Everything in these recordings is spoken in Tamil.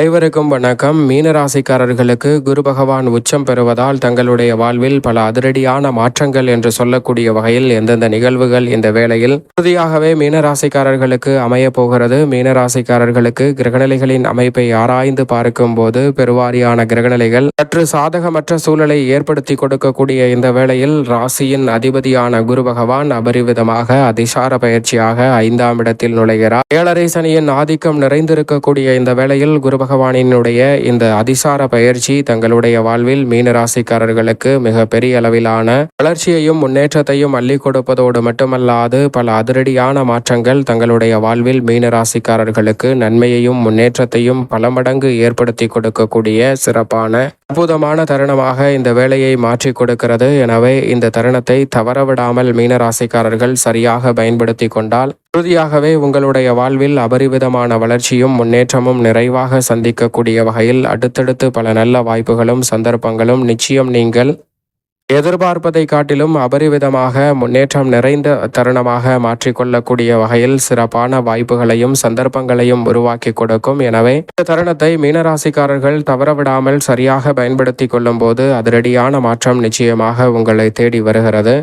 அனைவருக்கும் வணக்கம். மீனராசிக்காரர்களுக்கு குரு பகவான் உச்சம் பெறுவதால் தங்களுடைய வாழ்வில் பல அதிரடியான மாற்றங்கள் என்று சொல்லக்கூடிய வகையில் எந்தெந்த நிகழ்வுகள் இந்த வேளையில்? உறுதியாகவே மீனராசிக்காரர்களுக்கு அமைய போகிறது. மீனராசிக்காரர்களுக்கு கிரகநிலைகளின் அமைப்பை ஆராய்ந்து பார்க்கும் போது பெருவாரியான கிரகநிலைகள் சற்று சாதகமற்ற சூழலை ஏற்படுத்தி கொடுக்கக்கூடிய இந்த வேளையில் ராசியின் அதிபதியான குரு பகவான் அபரிவிதமாக அதிசார பயிற்சியாக ஐந்தாம் இடத்தில் நுழைகிறார். ஏழரை சனியின் ஆதிக்கம் நிறைந்திருக்கக்கூடிய இந்த வேளையில் குரு பகவானினுடைய இந்த அதிசார பயிற்சி தங்களுடைய வாழ்வில் மீனராசிக்காரர்களுக்கு மிக பெரிய அளவிலான வளர்ச்சியையும் முன்னேற்றத்தையும் அள்ளி கொடுப்பதோடு மட்டுமல்லாது பல அதிரடியான மாற்றங்கள் தங்களுடைய வாழ்வில் மீனராசிக்காரர்களுக்கு நன்மையையும் முன்னேற்றத்தையும் பல மடங்கு ஏற்படுத்தி கொடுக்கக்கூடிய சிறப்பான அற்புதமான தருணமாக இந்த வேலையை மாற்றி கொடுக்கிறது. எனவே இந்த தருணத்தை தவறவிடாமல் மீனராசிக்காரர்கள் சரியாக பயன்படுத்தி கொண்டால் உறுதியாகவே உங்களுடைய வாழ்வில் அபரிவிதமான வளர்ச்சியும் முன்னேற்றமும் நிறைவாக சந்திக்கக்கூடிய வகையில் அடுத்தடுத்து பல நல்ல வாய்ப்புகளும் சந்தர்ப்பங்களும் நிச்சயம் நீங்கள் எதிர்பார்ப்பதை காட்டிலும் அபரிவிதமாக முன்னேற்றம் நிறைந்த தருணமாக மாற்றிக்கொள்ளக்கூடிய வகையில் சிறப்பான வாய்ப்புகளையும் சந்தர்ப்பங்களையும் உருவாக்கி கொடுக்கும். எனவே இந்த தருணத்தை மீனராசிக்காரர்கள் தவறவிடாமல் சரியாக பயன்படுத்தி கொள்ளும் போது அதிரடியான மாற்றம் நிச்சயமாக உங்களை தேடி வருகிறது.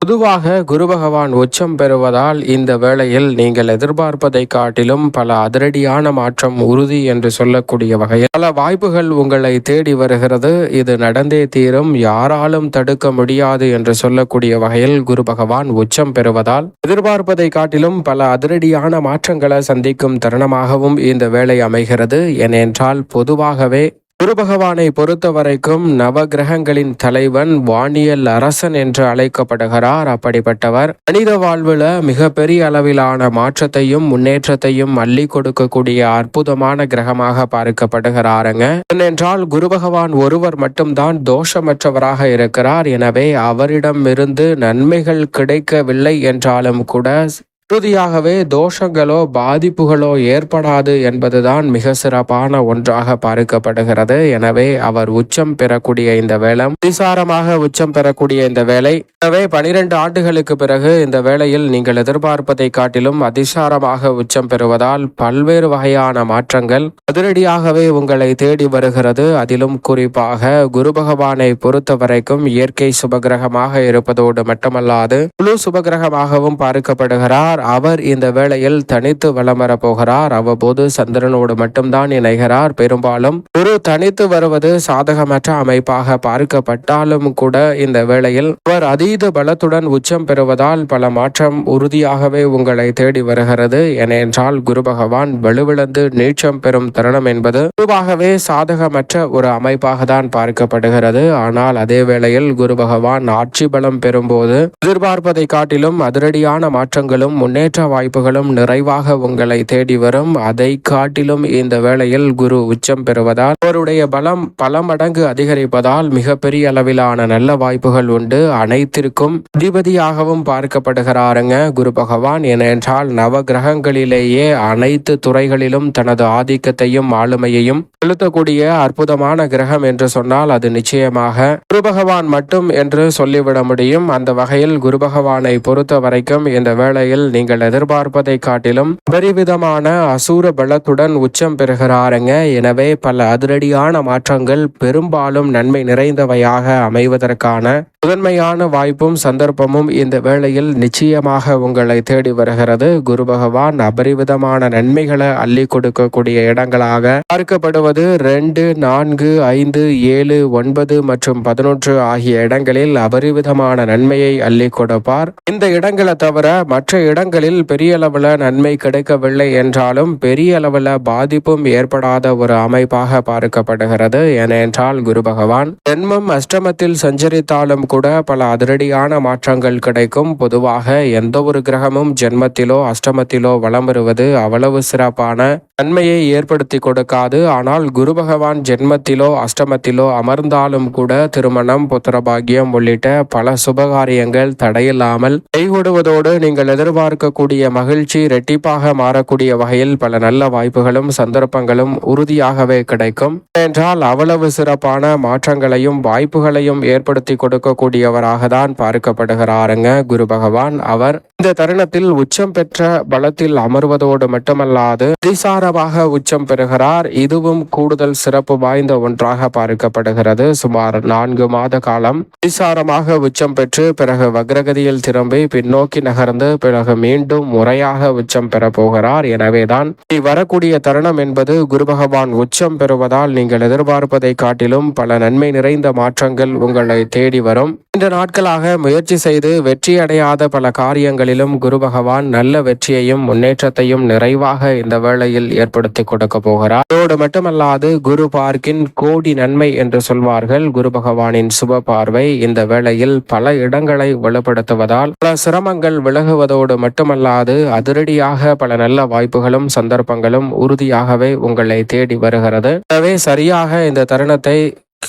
பொதுவாக குரு பகவான் உச்சம் பெறுவதால் இந்த வேளையில் நீங்கள் எதிர்பார்ப்பதை காட்டிலும் பல அதிரடியான மாற்றம் உறுதி என்று சொல்லக்கூடிய வகையில் பல வாய்ப்புகள் உங்களை தேடி வருகிறது. இது நடந்தே தீரும். யாராலும் தடுக்க முடியாது என்று சொல்லக்கூடிய வகையில் குரு பகவான் உச்சம் பெறுவதால் எதிர்பார்ப்பதை காட்டிலும் பல அதிரடியான மாற்றங்களை சந்திக்கும் தருணமாகவும் இந்த வேலை அமைகிறது. ஏனென்றால் பொதுவாகவே குரு பகவானை பொறுத்த வரைக்கும் நவகிரகங்களின் தலைவன் வானியல் அரசன் என்று அழைக்கப்படுகிறார். அப்படிப்பட்டவர் மனித வாழ்வுல மிக பெரிய அளவிலான மாற்றத்தையும் முன்னேற்றத்தையும் அள்ளி கொடுக்கக்கூடிய அற்புதமான கிரகமாக பார்க்கப்படுகிறாருங்க. ஏனென்றால் குரு பகவான் ஒருவர் மட்டும்தான் தோஷமற்றவராக இருக்கிறார். எனவே அவரிடம் இருந்து நன்மைகள் கிடைக்கவில்லை என்றாலும் கூட இறுதியாகவே தோஷங்களோ பாதிப்புகளோ ஏற்படாது என்பதுதான் மிக சிறப்பான ஒன்றாக பார்க்கப்படுகிறது. எனவே அவர் உச்சம் பெறக்கூடிய இந்த வேலை அதிசாரமாக உச்சம் பெறக்கூடிய இந்த வேலை எனவே பனிரெண்டு ஆண்டுகளுக்கு பிறகு இந்த வேளையில் நீங்கள் எதிர்பார்ப்பதை காட்டிலும் அதிசாரமாக உச்சம் பெறுவதால் பல்வேறு வகையான மாற்றங்கள் அதிரடியாகவே உங்களை தேடி வருகிறது. அதிலும் குறிப்பாக குரு பகவானை பொறுத்த வரைக்கும் இயற்கை சுபகிரகமாக இருப்பதோடு மட்டுமல்லாது குழு சுபகிரகமாகவும் பார்க்கப்படுகிறார். இருக்கிறார் அவர் இந்த வேளையில் தனித்து வலம் வரப்போகிறார் அவ்வப்போது சந்திரனோடு மட்டும்தான் இணைகிறார். பெரும்பாலும் குரு தனித்து வருவது சாதகமற்ற அமைப்பாக பார்க்கப்பட்டாலும் கூட இந்த வேளையில் அவர் அதீத பலத்துடன் உச்சம் பெறுவதால் பல மாற்றம் உறுதியாகவே உங்களை தேடி வருகிறது. ஏனென்றால் குரு பகவான் வலுவிழந்து நீச்சம் பெறும் தருணம் என்பது பொதுவாகவே சாதகமற்ற ஒரு அமைப்பாக தான் பார்க்கப்படுகிறது. ஆனால் அதே வேளையில் குரு பகவான் ஆட்சி பலம் பெறும்போது எதிர்பார்ப்பதை காட்டிலும் அதிரடியான மாற்றங்களும் முன்னேற்ற வாய்ப்புகளும் நிறைவாக உங்களை தேடி வரும். அதை காட்டிலும் இந்த வேளையில் குரு உச்சம் பெறுவதால் அவருடைய பலம் பல மடங்கு அதிகரிப்பதால் மிகப்பெரிய அளவிலான நல்ல வாய்ப்புகள் உண்டு. அனைத்திற்கும் அதிபதியாகவும் பார்க்கப்படுகிறாருங்க குரு பகவான். ஏனென்றால் நவ கிரகங்களிலேயே அனைத்து துறைகளிலும் தனது ஆதிக்கத்தையும் ஆளுமையையும் செலுத்தக்கூடிய அற்புதமான கிரகம் என்று சொன்னால் அது நிச்சயமாக குரு பகவான் மட்டும் என்று சொல்லிவிட முடியும். அந்த வகையில் குரு பகவானை பொறுத்த வரைக்கும் இந்த வேளையில் நீங்கள் எதிர்பார்ப்பதை காட்டிலும் அபரிவிதமான அசூர பலத்துடன் உச்சம் பெறுகிறாருங்க. எனவே பல அதிரடியான மாற்றங்கள் பெரும்பாலும் நன்மை நிறைந்தவையாக அமைவதற்கான முதன்மையான வாய்ப்பும் சந்தர்ப்பமும் இந்த வேளையில் நிச்சயமாக உங்களை தேடி வருகிறது. குரு பகவான் அபரிவிதமான நன்மைகளை அள்ளி கொடுக்கக்கூடிய இடங்களாக பார்க்கப்படுவது ரெண்டு நான்கு ஐந்து ஏழு ஒன்பது மற்றும் பதினொன்று ஆகிய இடங்களில் அபரிவிதமான நன்மையை அள்ளி கொடுப்பார். இந்த இடங்களை தவிர மற்ற இடங்கள் இடங்களில் பெரிய அளவில் நன்மை கிடைக்கவில்லை என்றாலும் பெரிய அளவில் பாதிப்பும் ஏற்படாத ஒரு அமைப்பாக பார்க்கப்படுகிறது. ஏனென்றால் குரு பகவான் ஜென்மம் அஷ்டமத்தில் சஞ்சரித்தாலும் கூட பல அதிரடியான மாற்றங்கள் கிடைக்கும். பொதுவாக எந்த ஒரு கிரகமும் ஜென்மத்திலோ அஷ்டமத்திலோ வளம் வருவது அவ்வளவு சிறப்பான நன்மையை ஏற்படுத்தி கொடுக்காது. ஆனால் குரு பகவான் ஜென்மத்திலோ அஷ்டமத்திலோ அமர்ந்தாலும் கூட திருமணம் புத்திரபாகியம் உள்ளிட்ட பல சுபகாரியங்கள் தடையில்லாமல் கைகூடுவதோடு நீங்கள் எதிர்பார்க்க எதிர்பார்க்கக்கூடிய மகிழ்ச்சி ரெட்டிப்பாக மாறக்கூடிய வகையில் பல நல்ல வாய்ப்புகளும் சந்தர்ப்பங்களும் உறுதியாகவே கிடைக்கும். என்றால் அவ்வளவு சிறப்பான மாற்றங்களையும் வாய்ப்புகளையும் ஏற்படுத்தி கொடுக்கக்கூடியவராக தான் பார்க்கப்படுகிறாருங்க குரு பகவான் அவர். இந்த தருணத்தில் உச்சம் பெற்ற பலத்தில் அமர்வதோடு மட்டுமல்லாது அதிசாரமாக உச்சம் பெறுகிறார். இதுவும் கூடுதல் சிறப்பு வாய்ந்த ஒன்றாக பார்க்கப்படுகிறது. சுமார் நான்கு மாத காலம் அதிசாரமாக உச்சம் பெற்று பிறகு வக்ரகதியில் திரும்பி பின்னோக்கி நகர்ந்து பிறகு மீண்டும் முறையாக உச்சம் பெற போகிறார். எனவேதான் இனி வரக்கூடிய தருணம் என்பது குரு பகவான் உச்சம் பெறுவதால் நீங்கள் எதிர்பார்ப்பதை காட்டிலும் பல நன்மை நிறைந்த மாற்றங்கள் உங்களை தேடி வரும். இந்த நாட்களாக முயற்சி செய்து வெற்றி அடையாத பல காரியங்களிலும் குரு பகவான் நல்ல வெற்றியையும் முன்னேற்றத்தையும் நிறைவாக இந்த வேளையில் ஏற்படுத்தி கொடுக்க போகிறார். அதோடு மட்டுமல்லாது குரு பார்க்கின் கோடி நன்மை என்று சொல்வார்கள். குரு பகவானின் சுப பார்வை இந்த வேளையில் பல இடங்களை வலுப்படுத்துவதால் பல சிரமங்கள் விலகுவதோடு மட்டுமல்லாது அதிரடியாக பல நல்ல வாய்ப்புகளும் சந்தர்ப்பங்களும் உறுதியாகவே உங்களை தேடி வருகிறது. எனவே சரியாக இந்த தருணத்தை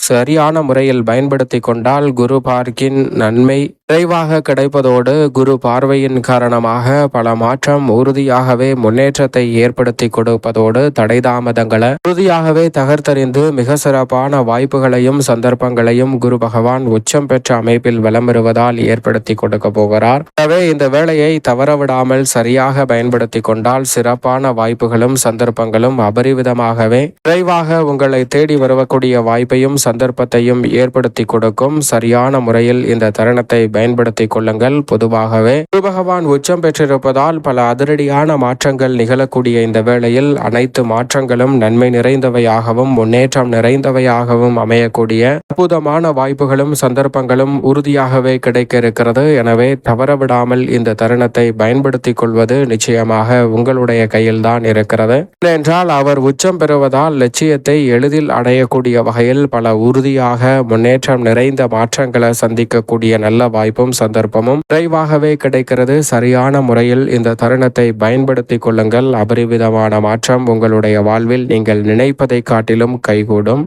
சரியான முறையில் பயன்படுத்தி கொண்டால் குரு பார்க்கின் நன்மை விரைவாக கிடைப்பதோடு குரு பார்வையின் காரணமாக பல மாற்றம் உறுதியாகவே முன்னேற்றத்தை ஏற்படுத்தி கொடுப்பதோடு தடை தாமதங்களை உறுதியாகவே தகர்த்தறிந்து மிக சிறப்பான வாய்ப்புகளையும் சந்தர்ப்பங்களையும் குரு பகவான் உச்சம் பெற்ற அமைப்பில் வலம் வருவதால் ஏற்படுத்தி கொடுக்க போகிறார். எனவே இந்த வேலையை தவறவிடாமல் சரியாக பயன்படுத்தி கொண்டால் சிறப்பான வாய்ப்புகளும் சந்தர்ப்பங்களும் அபரிவிதமாகவே விரைவாக உங்களை தேடி வரக்கூடிய வாய்ப்பையும் சந்தர்ப்பத்தையும் ஏற்படுத்தி கொடுக்கும் சரியான முறையில் இந்த தருணத்தை பயன்படுத்தி கொள்ளுங்கள். பொதுவாகவே குரு பகவான் உச்சம் பெற்றிருப்பதால் பல அதிரடியான மாற்றங்கள் நிகழக்கூடிய இந்த வேளையில் அனைத்து மாற்றங்களும் நன்மை நிறைந்தவையாகவும் முன்னேற்றம் நிறைந்தவையாகவும் அமையக்கூடிய அற்புதமான வாய்ப்புகளும் சந்தர்ப்பங்களும் உறுதியாகவே கிடைக்க இருக்கிறது எனவே தவறவிடாமல் இந்த தருணத்தை பயன்படுத்திக் கொள்வது நிச்சயமாக உங்களுடைய கையில்தான் இருக்கிறது. என்றால் அவர் உச்சம் பெறுவதால் லட்சியத்தை எளிதில் அடையக்கூடிய வகையில் பல உறுதியாக முன்னேற்றம் நிறைந்த மாற்றங்களை சந்திக்கக்கூடிய நல்ல வாய்ப்பும் சந்தர்ப்பமும் விரைவாகவே கிடைக்கிறது. சரியான முறையில் இந்த தருணத்தை பயன்படுத்திக் கொள்ளுங்கள். அபரிவிதமான மாற்றம் உங்களுடைய வாழ்வில் நீங்கள் நினைப்பதை காட்டிலும் கைகூடும்.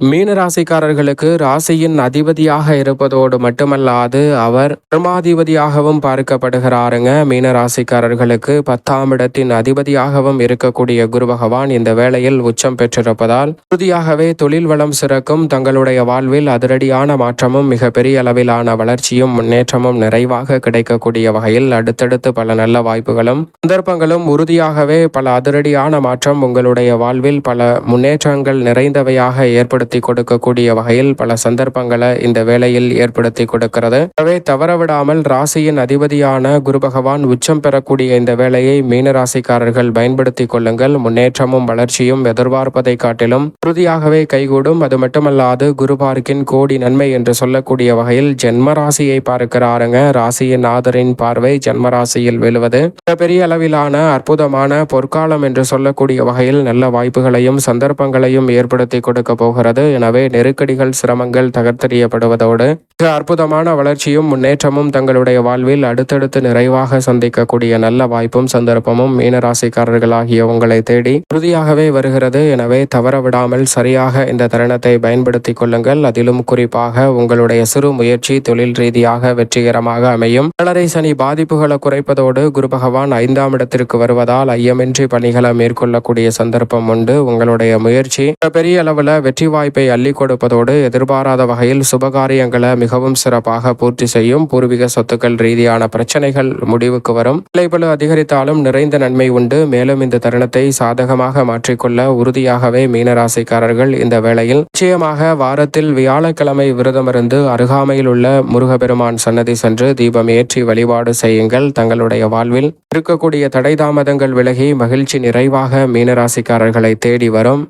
மீன ராசிக்காரர்களுக்கு ராசியின் அதிபதியாக இருப்பதோடு மட்டுமல்லாது அவர் பிரமாதிபதியாகவும் பார்க்கப்படுகிறாருங்க. மீன ராசிக்காரர்களுக்கு பத்தாம் இடத்தின் அதிபதியாகவும் இருக்கக்கூடிய குரு பகவான் இந்த வேளையில் உச்சம் பெற்றிருப்பதால் உறுதியாகவே தொழில் வளம் சிறக்கும். தங்களுடைய வாழ்வில் அதிரடியான மாற்றமும் மிகப்பெரிய அளவிலான வளர்ச்சியும் முன்னேற்றமும் நிறைவாக கிடைக்கக்கூடிய வகையில் அடுத்தடுத்து பல நல்ல வாய்ப்புகளும் சந்தர்ப்பங்களும் உறுதியாகவே பல அதிரடியான மாற்றம் உங்களுடைய வாழ்வில் பல முன்னேற்றங்கள் நிறைந்தவையாக ஏற்படும் ஏற்படுத்தி கொடுக்கக்கூடிய வகையில் பல சந்தர்ப்பங்களை இந்த வேளையில் ஏற்படுத்தி கொடுக்கிறது. எனவே தவறவிடாமல் ராசியின் அதிபதியான குரு பகவான் உச்சம் பெறக்கூடிய இந்த வேளையை மீன ராசிக்காரர்கள் பயன்படுத்திக் கொள்ளுங்கள். முன்னேற்றமும் வளர்ச்சியும் எதிர்பார்ப்பதை காட்டிலும் உறுதியாகவே கைகூடும். அது மட்டுமல்லாது குரு பார்க்கின் கோடி நன்மை என்று சொல்லக்கூடிய வகையில் ஜென்ம ராசியை பார்க்கிறாருங்க. ராசியின் ஆதரின் பார்வை ஜென்ம ராசியில் விழுவது பெரிய அளவிலான அற்புதமான பொற்காலம் என்று சொல்லக்கூடிய வகையில் நல்ல வாய்ப்புகளையும் சந்தர்ப்பங்களையும் ஏற்படுத்தி கொடுக்க போகிறது. எனவே நெருக்கடிகள் சிரமங்கள் தகர்த்தெறியப்படுவதோடு மிக அற்புதமான வளர்ச்சியும் முன்னேற்றமும் தங்களுடைய வாழ்வில் அடுத்தடுத்து நிறைவாக சந்திக்கக்கூடிய நல்ல வாய்ப்பும் சந்தர்ப்பமும் மீனராசிக்காரர்களாகிய உங்களை தேடி உறுதியாகவே வருகிறது. எனவே தவற விடாமல் சரியாக இந்த தருணத்தை பயன்படுத்திக் கொள்ளுங்கள். அதிலும் குறிப்பாக உங்களுடைய சிறு முயற்சி தொழில் ரீதியாக வெற்றிகரமாக அமையும். வளரை சனி பாதிப்புகளை குறைப்பதோடு குரு பகவான் ஐந்தாம் இடத்திற்கு வருவதால் ஐயமின்றி பணிகளை மேற்கொள்ளக்கூடிய சந்தர்ப்பம் உண்டு. உங்களுடைய முயற்சி பெரிய அளவில் வெற்றி அள்ளி கொடுப்பதோடு எதிர்பாராத வகையில் சுபகாரியங்களை மிகவும் சிறப்பாக பூர்த்தி செய்யும் பூர்வீக சொத்துக்கள் ரீதியான பிரச்சனைகள் முடிவுக்கு வரும். விளைபலு அதிகரித்தாலும் நிறைந்த நன்மை உண்டு. மேலும் இந்த தருணத்தை சாதகமாக மாற்றிக்கொள்ள உறுதியாகவே மீனராசிக்காரர்கள் இந்த வேளையில் நிச்சயமாக வாரத்தில் வியாழக்கிழமை விரதமிருந்து அருகாமையில் உள்ள முருகபெருமான் சன்னதி சென்று தீபம் ஏற்றி வழிபாடு செய்யுங்கள். தங்களுடைய வாழ்வில் இருக்கக்கூடிய தடை தாமதங்கள் விலகி மகிழ்ச்சி நிறைவாக மீனராசிக்காரர்களை தேடி வரும்.